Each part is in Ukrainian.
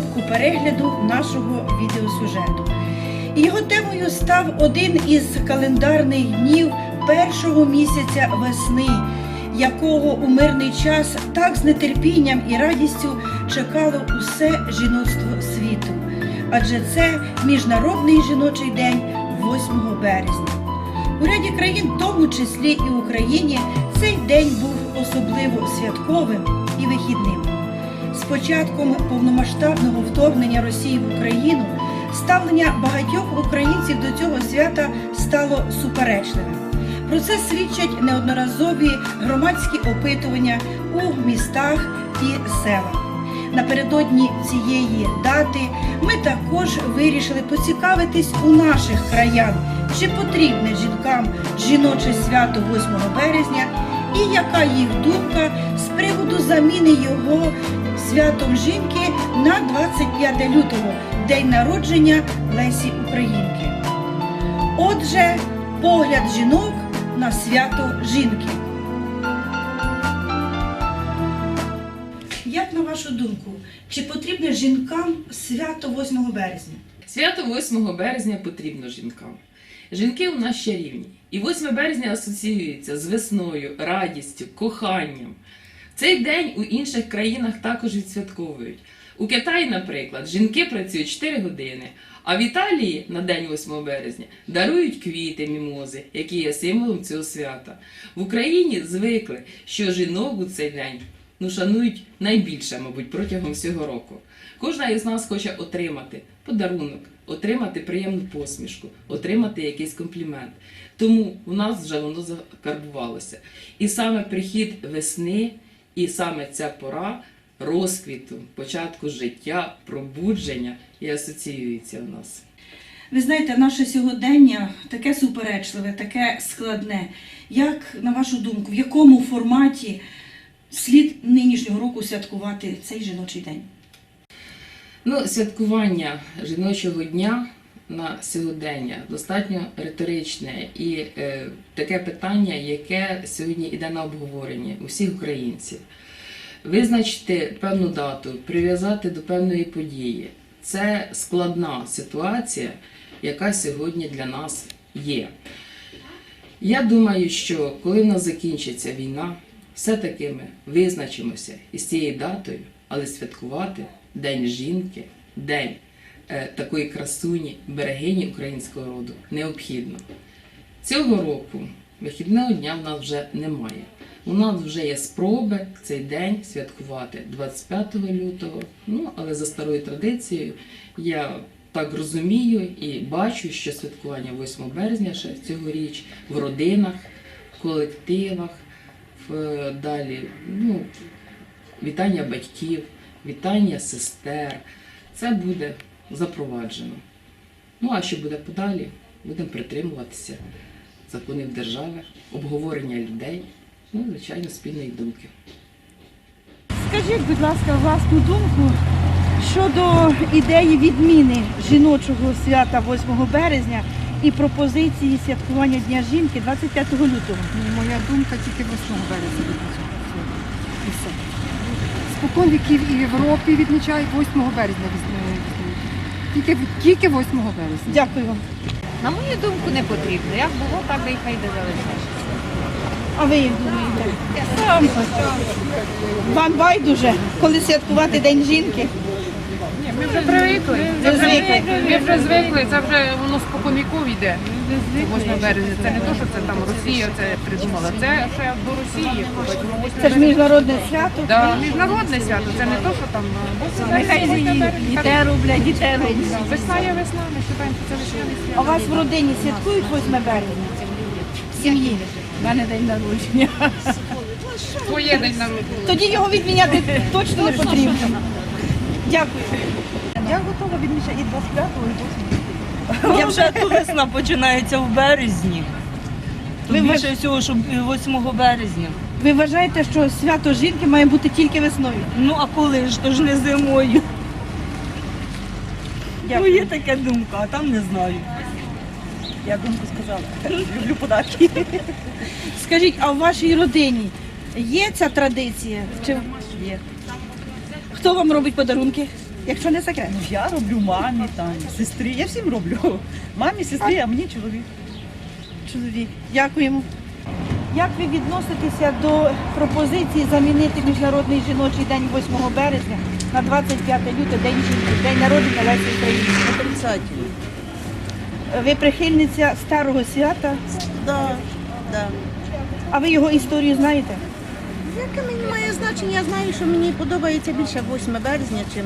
кнопку перегляду нашого відеосюжету. Його темою став один із календарних днів першого місяця весни, якого у мирний час так з нетерпінням і радістю чекало усе жіноцтво світу. Адже це Міжнародний жіночий день 8 березня. У ряді країн, в тому числі і в Україні, цей день був особливо святковим і вихідним. Початком повномасштабного вторгнення Росії в Україну ставлення багатьох українців до цього свята стало суперечливим. Про це свідчать неодноразові громадські опитування у містах і селах. Напередодні цієї дати ми також вирішили поцікавитись у наших краян, чи потрібне жінкам жіноче свято 8 березня і яка їх думка з приводу заміни його святом жінки на 25 лютого, день народження Лесі Українки. Отже, погляд жінок на свято жінки. Як на вашу думку, чи потрібне жінкам свято 8 березня? Свято 8 березня потрібно жінкам. Жінки у нас чарівні. І 8 березня асоціюється з весною, радістю, коханням. Цей день у інших країнах також відсвятковують. У Китаї, наприклад, жінки працюють 4 години, а в Італії на день 8 березня дарують квіти, мімози, які є символом цього свята. В Україні звикли, що жінок у цей день ну, шанують найбільше, мабуть, протягом всього року. Кожна із нас хоче отримати подарунок, отримати приємну посмішку, отримати якийсь комплімент. Тому в нас вже воно закарбувалося. І саме прихід весни, і саме ця пора розквіту, початку життя, пробудження і асоціюється в нас. Ви знаєте, наше сьогодення таке суперечливе, таке складне. Як, на вашу думку, в якому форматі слід нинішнього року святкувати цей жіночий день? Ну, святкування жіночого дня на сьогодення достатньо риторичне і е, таке питання, яке сьогодні йде на обговорення усіх українців. Визначити певну дату, прив'язати до певної події це складна ситуація, яка сьогодні для нас є. Я думаю, що коли в нас закінчиться війна, все-таки ми визначимося із цією датою, але святкувати День жінки, День е, такої красуні, берегині українського роду необхідно. Цього року вихідного дня в нас вже немає. У нас вже є спроби цей день святкувати 25 лютого. Ну, але за старою традицією я так розумію і бачу, що святкування 8 березня ще цьогоріч в родинах, в колективах, далі ну, вітання батьків, вітання сестер. Це буде запроваджено. Ну а що буде подалі, будемо притримуватися законів держави, обговорення людей, ну, звичайно, спільної думки. Скажіть, будь ласка, власну думку щодо ідеї відміни жіночого свята 8 березня і пропозиції святкування Дня жінки 25 лютого. Моя думка тільки 8 березня відмічають. І все. Спокон віків і в Європі відмічають 8 березня. Тільки, тільки 8 березня. Дякую вам. На мою думку, не потрібно. Як було, так і хай де залишається. А ви як думаєте? Вам байдуже, коли святкувати День жінки? Ми вже привикли. Ви звикли. Ми вже звикли, це вже воно з покоміків йде. 8 березня. Це не то, що це там Росія це придумала. Це ще до Росії. Це ж міжнародне свято. Да, міжнародне свято, це не то, що там 8 Нехай березня, її 8 березня. дітей роблять, дітей роблять. Весна є весна, ми вважаємо, що це весняне А свято. у вас в родині святкують 8 березня? В сім'ї. У мене день народження. Твоє день нам Тоді його відміняти точно не потрібно. Дякую. Я готова відмічати і 25-го, і 8 Я вже Вже весна починається в березні. Ви Тут більше всього, що 8 березня. ви вважаєте, що свято жінки має бути тільки весною? Ну а коли ж, то ж не зимою. Ну є така думка, а там не знаю. Я думку сказала. Люблю подарки. Скажіть, а в вашій родині є ця традиція? Чи Є. хто вам робить подарунки? Якщо не секрет. Ну, я роблю мамі, там, сестрі, я всім роблю. Мамі, сестрі, а мені чоловік. Чоловік. Дякуємо. Як ви відноситеся до пропозиції замінити Міжнародний жіночий день 8 березня на 25 лютого, День жінки, День народження Лесі Українки? Отрицательно. Ви прихильниця старого свята, Да, да. а ви його історію знаєте? Яке мені має значення? Я знаю, що мені подобається більше 8 березня, ніж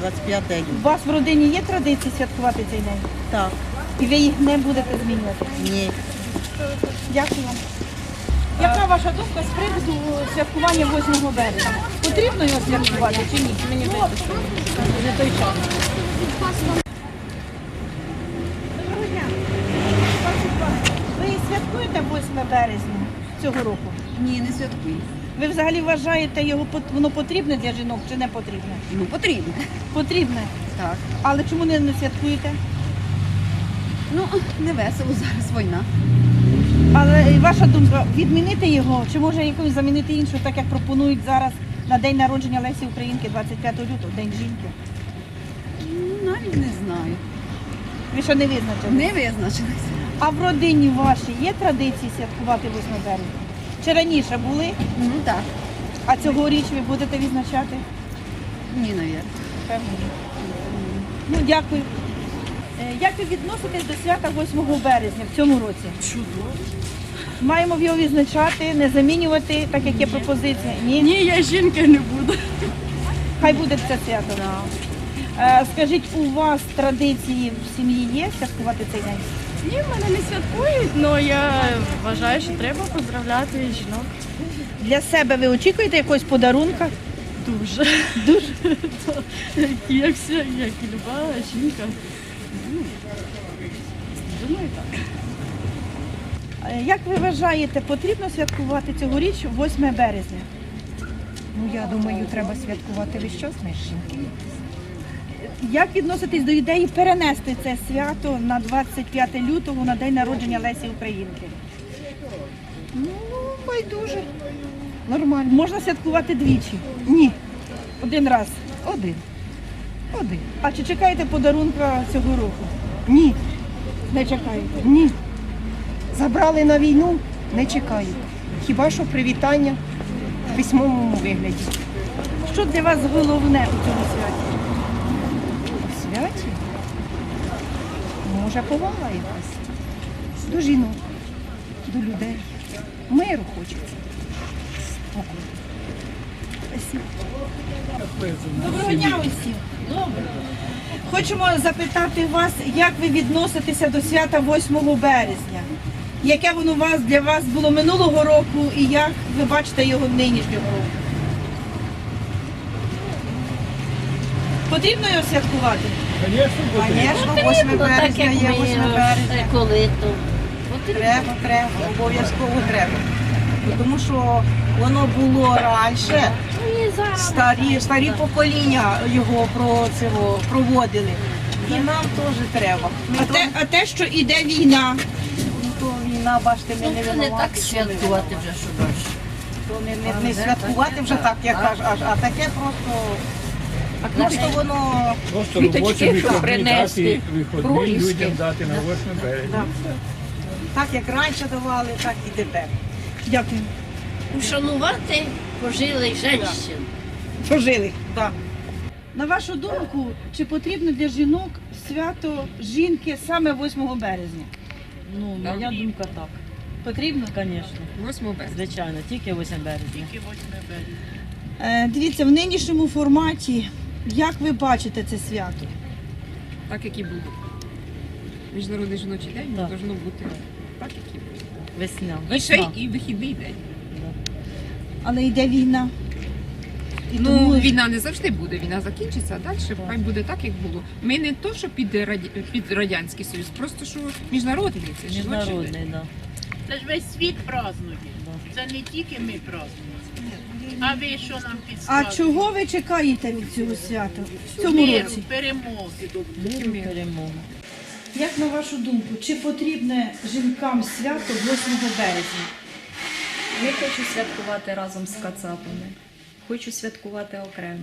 25 день. У вас в родині є традиції святкувати цей день? Так, І ви їх не будете змінювати? ні. Дякую вам. Яка ваша думка з приводу святкування 8 березня? Потрібно його святкувати чи ні? Мені здається, що вже той час. Доброго дня. Ви святкуєте 8 березня цього року? Ні, не святкую. Ви взагалі вважаєте його пот- воно потрібне для жінок чи не потрібне? Ну, потрібно. Потрібне. Так. Але чому не, не святкуєте? Ну, не весело зараз війна. Але е, ваша думка, відмінити його, чи може якось замінити іншу, так як пропонують зараз на день народження Лесі Українки 25 лютого, День жінки? Ну, навіть не знаю. Ви ще не визначили? Не визначилася. А в родині вашій є традиції святкувати 8 березня? Чи раніше були, Ну так. а цьогоріч ви будете відзначати? Ні, навіть. Певно. Ну, дякую. Е, Як ви відноситесь до свята 8 березня в цьому році? Чудово. Маємо його відзначати, не замінювати, так як є пропозиція. Ні? Ні, я жінки не буду. Хай буде це свято. Е, Скажіть, у вас традиції в сім'ї є святкувати цей день? Ні, в мене не святкують, але я вважаю, що треба поздравляти жінок. Для себе ви очікуєте якогось подарунка? Дуже. Дуже. Як все, як і люба жінка. Ну, Думаю, так. Як ви вважаєте, потрібно святкувати цьогоріч 8 березня? Ну я думаю, треба святкувати весь час ми ж жінки. Як відноситесь до ідеї перенести це свято на 25 лютого на день народження Лесі Українки? Ну, байдуже. Нормально. Можна святкувати двічі? Ні, Один раз. один. Один. А чи чекаєте подарунка цього року? Ні, Не чекаєте. ні. Забрали на війну, не чекаю. Хіба що привітання в письмовому вигляді. Що для вас головне у цьому святі? Святі? Може, повага якась. До жінок, до людей. Миру хочеться. Спокою. Доброго дня усім. Хочемо запитати вас, як ви відноситеся до свята 8 березня? Яке воно вас для вас було минулого року і як ви бачите його нинішнього року? Потрібно його святкувати? Звісно, 8 березня є 8 березня. Коли то? Треба, треба, обов'язково треба. Тому що воно було раніше, старі, старі покоління його про цього проводили. І нам теж треба. А те, а те, що іде війна, то війна, бачите, ми не винуваті. святкувати вже, що далі. То не, не, не святкувати вже так, як аж, аж, а таке просто. А просто воно Просто робочі вихідні принести дати, вихідні людям дати на 8 березня. так, як раніше давали, так і тепер. дякую, Ушанувати пожилих жінчин. прожили. Так. На вашу думку, чи потрібно для жінок свято жінки саме 8 березня? Ну, моя думка так, Потрібно? звісно. 8 березня. Звичайно, тільки 8 березня. Е, дивіться, в нинішньому форматі, як ви бачите це свято? Так, як і було. Міжнародний жіночий день Так. повинно бути так, як і було. Весня. І ще і вихідний день. Але йде війна. І Ну, тому війна не завжди буде, війна закінчиться, а далі хай буде так, як було. Ми не то, що під, раді... під Радянський Союз, просто що міжнародний це жіночий день. Міжнародний, так. Це ж весь світ празднує. Це не тільки ми празднуємо. А ви що нам А чого ви чекаєте від цього свята в цьому Миру, році? перемоги. Як на вашу думку, чи потрібне жінкам свято 8 березня? Не хочу святкувати разом з кацапами. Хочу святкувати окремо.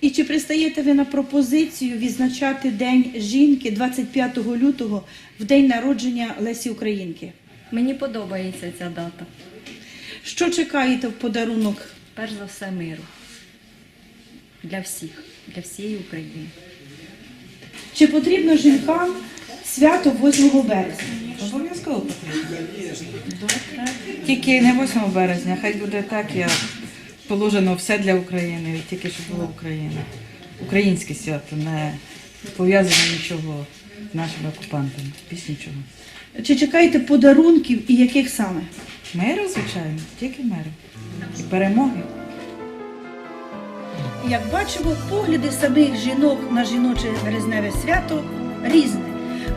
І чи пристаєте ви на пропозицію відзначати День жінки 25 лютого в день народження Лесі Українки? Мені подобається ця дата. Що чекаєте в подарунок? Перш за все миру. Для всіх, для всієї України. Чи потрібно жінкам свято 8 березня? Обов'язково потрібно. Тільки не 8 березня, хай буде так, як положено все для України, тільки щоб було Україна. Українське свято, не пов'язане нічого з нашими окупантами. Більш нічого. Чи чекаєте подарунків і яких саме? Миру, звичайно, тільки миру. І перемоги. Як бачимо, погляди самих жінок на жіноче березневе свято різне.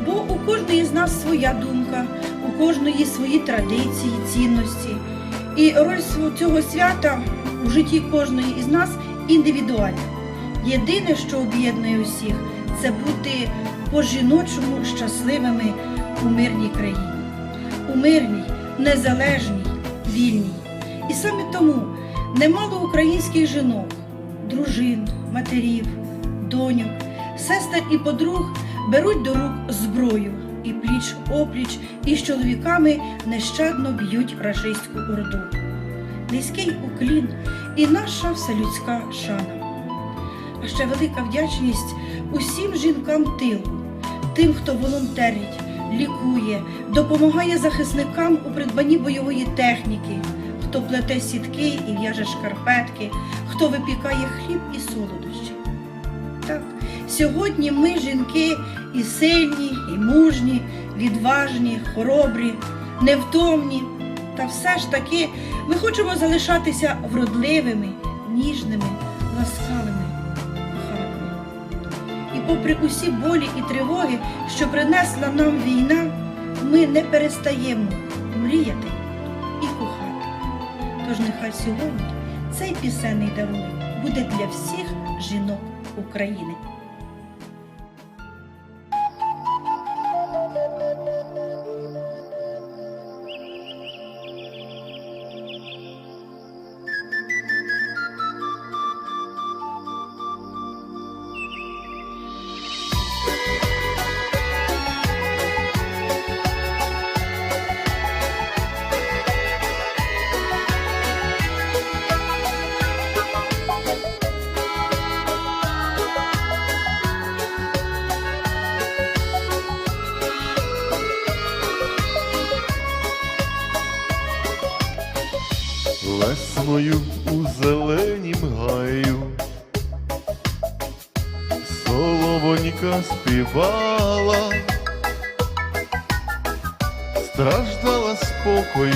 Бо у кожної з нас своя думка, у кожної свої традиції, цінності. І роль цього свята у житті кожної із нас індивідуальна. Єдине, що об'єднує усіх, це бути по-жіночому щасливими у мирній країні. У мирній, незалежній, вільній. І саме тому немало українських жінок, дружин, матерів, доньок, сестер і подруг беруть до рук зброю і пліч опліч із чоловіками нещадно б'ють рашистську орду. Низький уклін і наша вселюдська шана. А ще велика вдячність усім жінкам тилу, тим, хто волонтерить, лікує, допомагає захисникам у придбанні бойової техніки, хто плете сітки і в'яже шкарпетки, хто випікає хліб і солодощі. Так, сьогодні ми, жінки, і сильні, і мужні, відважні, хоробрі, невтомні. Та все ж таки ми хочемо залишатися вродливими, ніжними, ласкавими, попри усі болі і тривоги, що принесла нам війна, ми не перестаємо мріяти і кохати. Тож нехай сьогодні цей пісенний дарунок буде для всіх жінок України.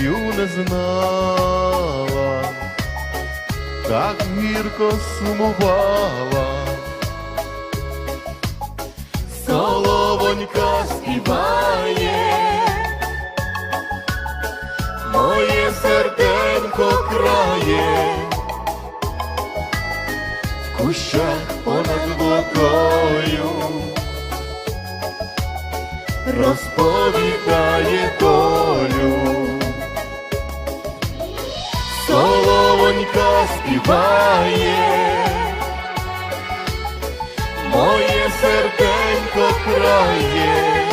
Спокою не знала, так гірко сумувала. Соловонька співає, моє серденько крає, в кущах понад водою розповідає долю. Співає, моє серденько крає.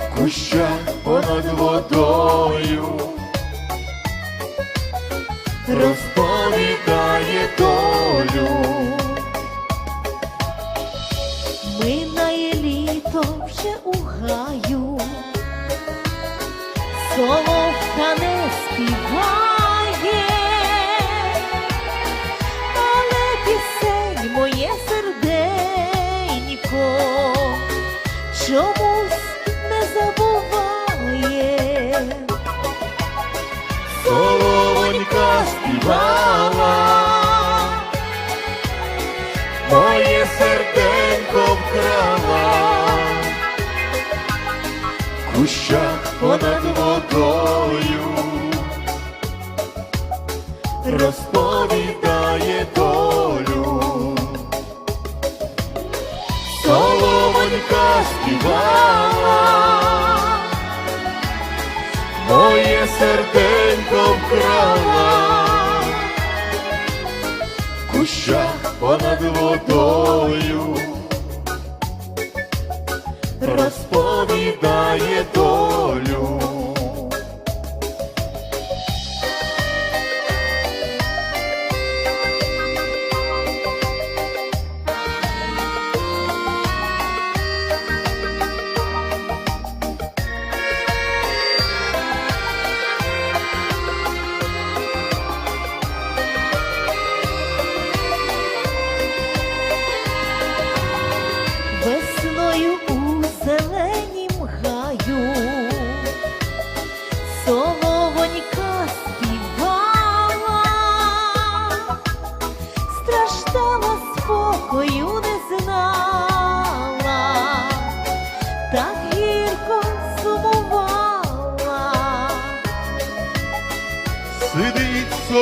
В кущах понад водою. Розповідає долю. Минає літо вже у гаю, соловка не Соловонька моє серденько вкрала, в кущах понад водою. Розповідає долю. Соловонька співала, моє серденько вкрала, понад водою, розповідає долю.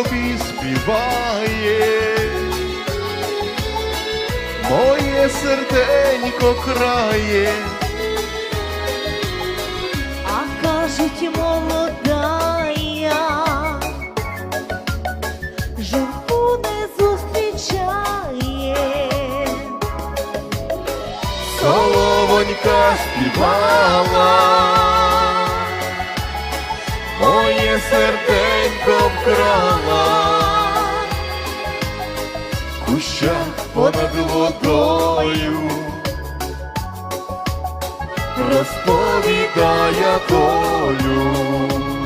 Собі співає, моє серденько крає, А кажуть, молода я. Жінку не зустрічає. соловонька співала, моє серденько вкрала, куща понад водою, розповідає долю.